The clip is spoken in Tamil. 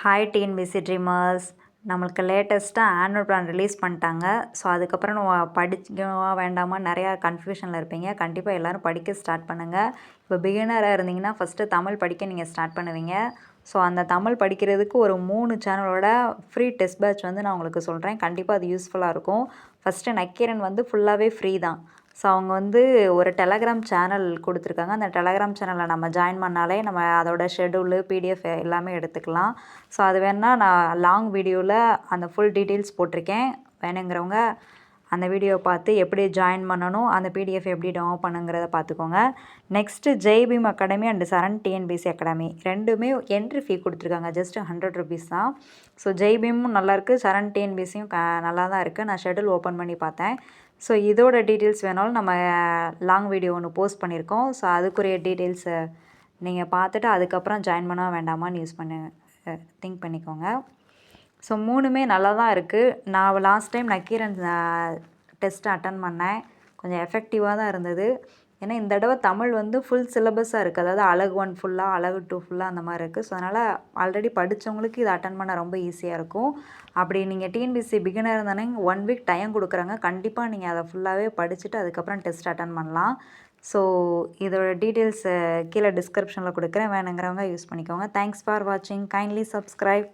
ஹாய் டிஎன்பிசி ட்ரீமர்ஸ் நம்மளுக்கு லேட்டஸ்ட்டாக ஆனுவல் பிளான் ரிலீஸ் பண்ணிட்டாங்க. ஸோ அதுக்கப்புறம் நம்ம படிக்கவா வேண்டாமா? நிறையா கன்ஃபியூஷனில் இருப்பீங்க. கண்டிப்பாக எல்லோரும் படிக்க ஸ்டார்ட் பண்ணுங்கள் இப்போ பிகினராக இருந்தீங்கன்னா ஃபஸ்ட்டு தமிழ் படிக்க நீங்கள் ஸ்டார்ட் பண்ணுவீங்க. ஸோ அந்த தமிழ் படிக்கிறதுக்கு ஒரு மூணு சேனலோட ஃப்ரீ டெஸ்ட் பேட்ச் வந்து நான் உங்களுக்கு சொல்கிறேன் கண்டிப்பாக அது யூஸ்ஃபுல்லாக இருக்கும். ஃபஸ்ட்டு நக்கீரன் வந்து ஃபுல்லாகவே ஃப்ரீ தான். ஸோ அவங்க வந்து ஒரு டெலகிராம் சேனல் கொடுத்துருக்காங்க. அந்த டெலகிராம் சேனலில் நம்ம ஜாயின் பண்ணாலே நம்ம அதோட ஷெடியூலு பிடிஎஃப் எல்லாமே எடுத்துக்கலாம். ஸோ அது வேணால் நான் லாங் வீடியோவில் அந்த ஃபுல் டீட்டெயில்ஸ் போட்டிருக்கேன். வேணுங்கிறவங்க அந்த வீடியோ பார்த்து எப்படி ஜாயின் பண்ணணும் அந்த பிடிஎஃப் எப்படி டவுன் பண்ணுங்கிறத பார்த்துக்கோங்க. Next Jaibhim academy and Saran TNPSC academy ரெண்டுமே என்ட்ரி ஃபீ கொடுத்துருக்காங்க. ஜஸ்ட் ஹண்ட்ரட் ருபீஸ் தான். ஸோ ஜெய்பீமும் நல்லாயிருக்கு சரண் டிஎன்பிசியும் க நல்லா தான் இருக்குது நான் ஷெடியூல் ஓப்பன் பண்ணி பார்த்தேன். ஸோ இதோட டீட்டெயில்ஸ் வேணாலும் நம்ம லாங் வீடியோ ஒன்று போஸ்ட் பண்ணியிருக்கோம். ஸோ அதுக்குரிய டீட்டெயில்ஸை நீங்கள் பார்த்துட்டு அதுக்கப்புறம் ஜாயின் பண்ண வேண்டாமான்னு யூஸ் பண்ணி திங்க் பண்ணிக்கோங்க. ஸோ மூணுமே நல்லா தான் இருக்குது நான் last time Nakkeeran test attend பண்ணேன். கொஞ்சம் எஃபெக்டிவாக தான் இருந்தது. ஏன்னா இந்த தடவை தமிழ் வந்து ஃபுல் சிலபஸாக இருக்குது அதாவது அழகு ஒன் ஃபுல்லாக அழகு டூ ஃபுல்லாக அந்த மாதிரி இருக்குது ஸோ அதனால் ஆல்ரெடி படித்தவங்களுக்கு இதை அட்டன் பண்ண ரொம்ப ஈஸியாக இருக்கும். அப்படி நீங்கள் டிஎன்பிசி பிகினர் இருந்தானே ஒன் வீக் டைம் கொடுக்குறாங்க. கண்டிப்பாக நீங்கள் அதை ஃபுல்லாகவே படிச்சுட்டு அதுக்கப்புறம் டெஸ்ட் அட்டன் பண்ணலாம். ஸோ இதோட டீட்டெயில்ஸை கீழே டிஸ்கிரிப்ஷனில் கொடுக்குறேன். வேணுங்கிறவங்க யூஸ் பண்ணிக்கோங்க. தேங்க்ஸ் ஃபார் வாட்சிங் கைண்ட்லி சப்ஸ்கிரைப்